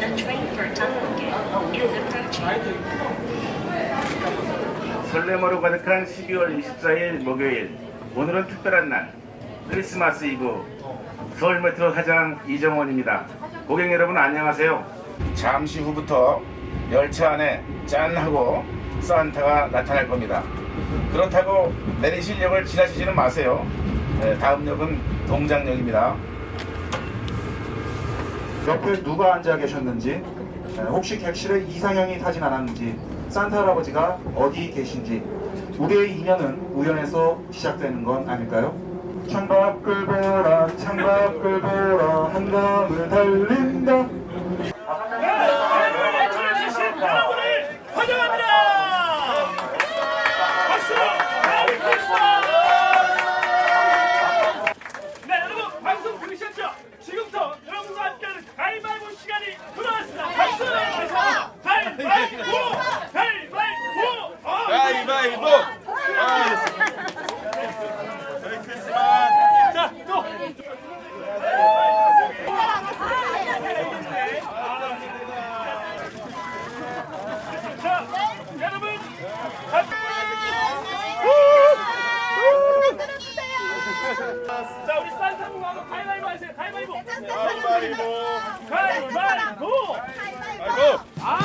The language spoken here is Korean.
The train for Tangwonge is approaching. 설렘으로 가득한 12월 24일 목요일 오늘은 특별한 날 크리스마스 이브 서울 메트로 사장 이정원입니다. 고객 여러분 안녕하세요. 잠시 후부터 열차 안에 짠하고 산타가 나타날 겁니다. 그렇다고 내리실 역을 지나치지는 마세요. 네, 다음 역은 동장역입니다 옆에 누가 앉아 계셨는지, 에, 혹시 객실에 이상형이 타진 않았는지, 산타 할아버지가 어디 계신지, 우리의 인연은 우연에서 시작되는 건 아닐까요? 창밖을 보라, 창밖을 보라, 한강을 달린다. 여러분을 환영합니다. 박수로 메리 크리스마스! 네, 여러분 방송 들으셨죠? 지금부터 여러분과 함께하는 가위바위보 시간이 돌아왔습니다. 박수! 가위바위보! 가위바위보! 어, 가위바위보! 메리 크리스마스! 자, 또! 자, 여러분! 자, 우리 산타분하고 가위바위보 하세요. 가위바위보! 가위바위보! 가위바위보! 아이고! 아,